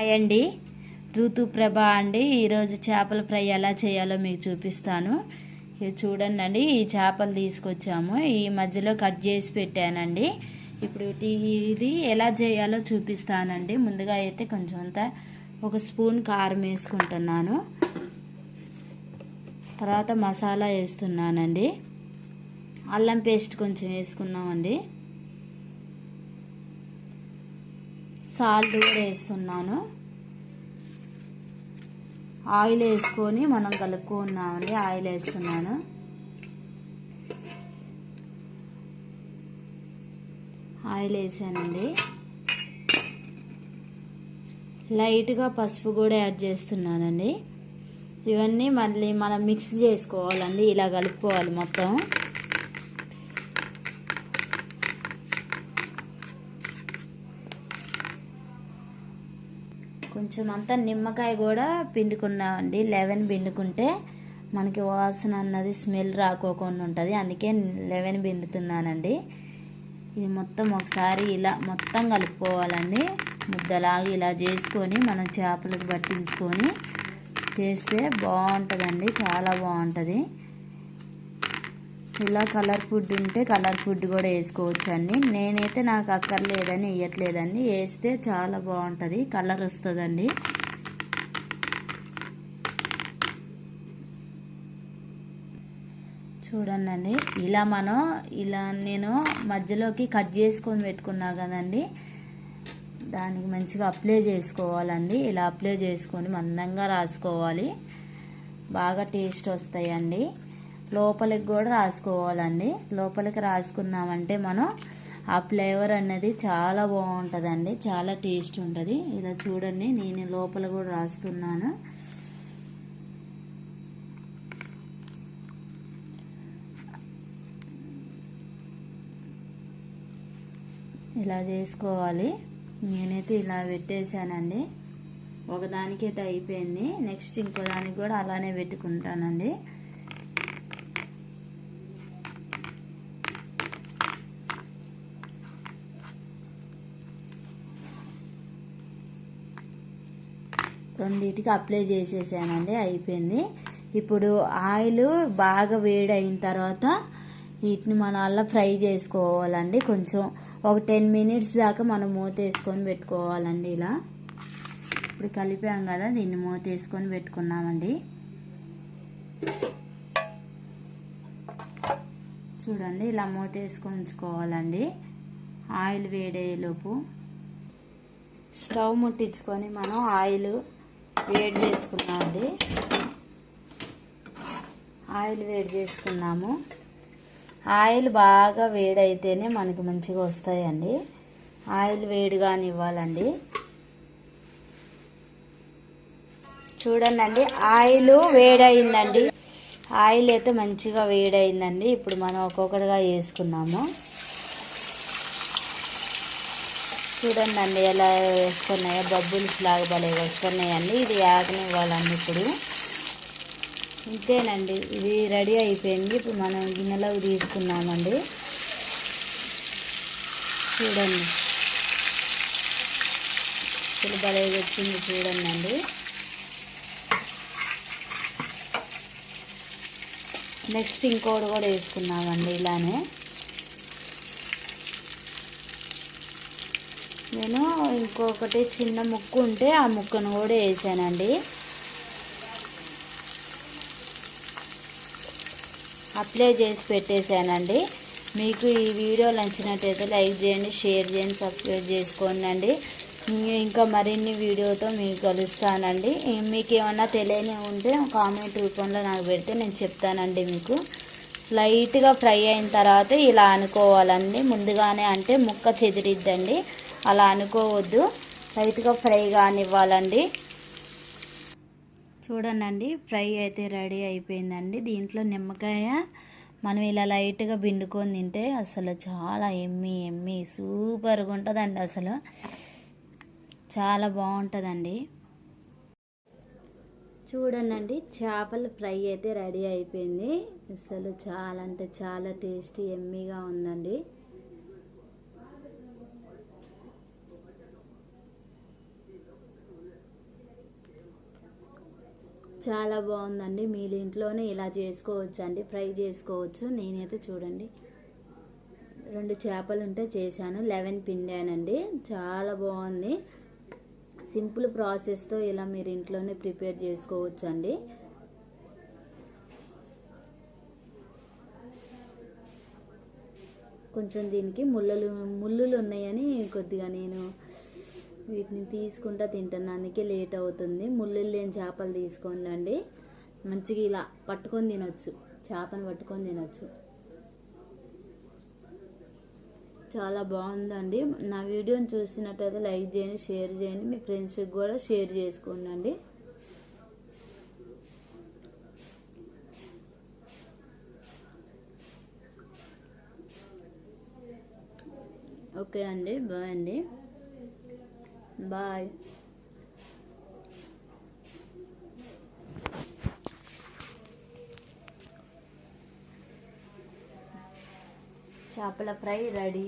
Hi అండి ఋతుప్రభ అండి. ఈరోజు చేపల ఫ్రై ఎలా చేయాలో మీకు చూపిస్తాను. ఇది చూడండి అండి ఈ చేపలు తీసుకొచ్చాము. ఈ మధ్యలో కట్ చేసి పెట్టానండి. ఇప్పుడు ఇది- ఎలా చేయాలో చూపిస్తానండి. ముందుగా అయితే కొంచెం అంతా ఒక స్పూన్ కారం వేసుకుంటున్నాను. తర్వాత మసాలా వేస్తున్నానండి. అల్లం పేస్ట్ కొంచెం వేసుకున్నామండి సాల్ట్ కూడా వేస్తున్నాను. ఆయిల్ వేసుకొని మనం కలుపుకున్నామండి ఆయిల్ వేస్తున్నాను. ఆయిల్ వేసానండి. లైట్గా పసుపు కూడా యాడ్ చేస్తున్నానండి. ఇవన్నీ మళ్ళీ మనం మిక్స్ చేసుకోవాలండి ఇలా కలుపుకోవాలి మొత్తం. కొంచెం అంతా నిమ్మకాయ కూడా పిండుకున్నామండి. లెవెన్ పిండుకుంటే మనకి వాసన అన్నది స్మెల్ రాకోకుండా ఉంటుంది. అందుకే లెవెన్ పిండుతున్నానండి. ఇది మొత్తం ఒకసారి ఇలా మొత్తం కలుపుకోవాలండి. ముద్దలాగా ఇలా చేసుకొని మనం చేపలకు పట్టించుకొని చేస్తే బాగుంటుందండి. చాలా బాగుంటుంది. ఇలా కలర్ ఫుడ్ ఉంటే కలర్ ఫుడ్ కూడా వేసుకోవచ్చు అండి నేనైతే నాకు అక్కర్లేదని వేయట్లేదండి వేస్తే చాలా బాగుంటుంది. కలర్ వస్తుందండి. చూడండి ఇలా మనం ఇలా నేను మధ్యలోకి కట్ చేసుకొని పెట్టుకున్నా కదండి. దానికి మంచిగా అప్లై చేసుకోవాలండి. ఇలా అప్లై చేసుకొని మందంగా రాసుకోవాలి. బాగా టేస్ట్ వస్తాయండి. లోపలికి కూడా రాసుకోవాలండి. లోపలికి రాసుకున్నామంటే మనం ఆ ఫ్లేవర్ అనేది చాలా బాగుంటుందండి. చాలా టేస్ట్ ఉంటుంది. ఇలా చూడండి నేను లోపల కూడా రాస్తున్నాను. ఇలా చేసుకోవాలి. నేనైతే ఇలా పెట్టేశానండి. ఒకదానికైతే అయిపోయింది. నెక్స్ట్ ఇంకో దానికి కూడా అలానే పెట్టుకుంటానండి. రెండింటికి అప్లై చేసేసానండి అయిపోయింది. ఇప్పుడు ఆయిల్ బాగా వేడి అయిన తర్వాత వీటిని మనం అలా ఫ్రై చేసుకోవాలండి. కొంచెం ఒక టెన్ మినిట్స్ దాకా మనం మూత వేసుకొని పెట్టుకోవాలండి ఇలా. ఇప్పుడు కలిపాం కదా దీన్ని మూత వేసుకొని పెట్టుకున్నామండి. చూడండి ఇలా మూత వేసుకొని ఉంచుకోవాలండి. ఆయిల్ వేడేలోపు స్టవ్ ముట్టించుకొని మనం ఆయిల్ వేడి చేసుకున్నామండి ఆయిల్ వేడి చేసుకున్నాము. ఆయిల్ బాగా వేడైతేనే మనకి మంచిగా వస్తాయండి. ఆయిల్ వేడిగాని ఇవ్వాలండి. చూడండి ఆయిల్ వేడయిందండి. ఆయిల్ అయితే మంచిగా వేడైందండి ఇప్పుడు మనం ఒక్కొక్కటిగా వేసుకున్నాము. చూడండి అండి ఎలా వేస్తున్నాయో. బబ్బుల్స్ లాగా భలే వస్తున్నాయండి. ఇది యాగనివ్వాలండి ఇప్పుడు. ఇంతేనండి. ఇది రెడీ అయిపోయింది. ఇప్పుడు మనం గిన్నెలోకి తీసుకున్నామండి చూడండి. అసలు భలే వచ్చింది చూడండి అండి నెక్స్ట్ ఇంకోటి కూడా వేసుకున్నామండి ఇలానే. నేను ఇంకొకటి చిన్న ముక్కు ఉంటే ఆ ముక్కను కూడా వేసానండి. అప్లై చేసి పెట్టేశానండి. మీకు ఈ వీడియో నచ్చినట్టయితే లైక్ చేయండి షేర్ చేయండి సబ్స్క్రైబ్ చేసుకోండి అండి ఇంకా మరిన్ని వీడియోతో మీకు కలుస్తానండి. మీకు ఏమన్నా తెలియని ఉంటే కామెంట్ రూపంలో నాకు పెడితే నేను చెప్తానండి మీకు. లైట్గా ఫ్రై అయిన తర్వాత ఇలా అనుకోవాలండి. ముందుగానే అంటే ముక్క చెదిరిద్దండి. అలా అనుకోవద్దు. లైట్గా ఫ్రై కానివ్వాలండి. చూడండి ఫ్రై అయితే రెడీ అయిపోయిందండి. దీంట్లో నిమ్మకాయ మనం ఇలా లైట్గా పిండుకొని తింటే అసలు చాలా ఎమ్మి ఎమ్మి సూపర్గా ఉంటుందండి అసలు. చాలా బాగుంటుందండి. చూడండి చేపల ఫ్రై అయితే రెడీ అయిపోయింది. అసలు చాలా అంటే చాలా టేస్టీ ఎమ్మీగా ఉందండి. చాలా బాగుందండి. మీరు ఇంట్లోనే ఇలా చేసుకోవచ్చు అండి ఫ్రై చేసుకోవచ్చు. నేనైతే చూడండి. రెండు చేపలు ఉంటే చేశాను. లెవెన్ పిండానండి. చాలా బాగుంది. సింపుల్ ప్రాసెస్తో ఇలా మీరు ఇంట్లోనే ప్రిపేర్ చేసుకోవచ్చు అండి కొంచెం దీనికి ముళ్ళలు ముళ్ళులు ఉన్నాయని కొద్దిగా నేను వీటిని తీసుకుంటా తింటాను అందుకే లేట్ అవుతుంది. ముళ్ళు లేని చేపలు తీసుకోండి మంచిగా ఇలా పట్టుకొని తినొచ్చు. చేపను పట్టుకొని తినొచ్చు. చాలా బాగుందండి. నా వీడియోని చూసినట్టయితే లైక్ చేయండి షేర్ చేయండి. మీ ఫ్రెండ్స్కి కూడా షేర్ చేసుకోండి ఓకే అండి. బాయ్ అండి. బాయ్. చేపల ఫ్రై రెడీ.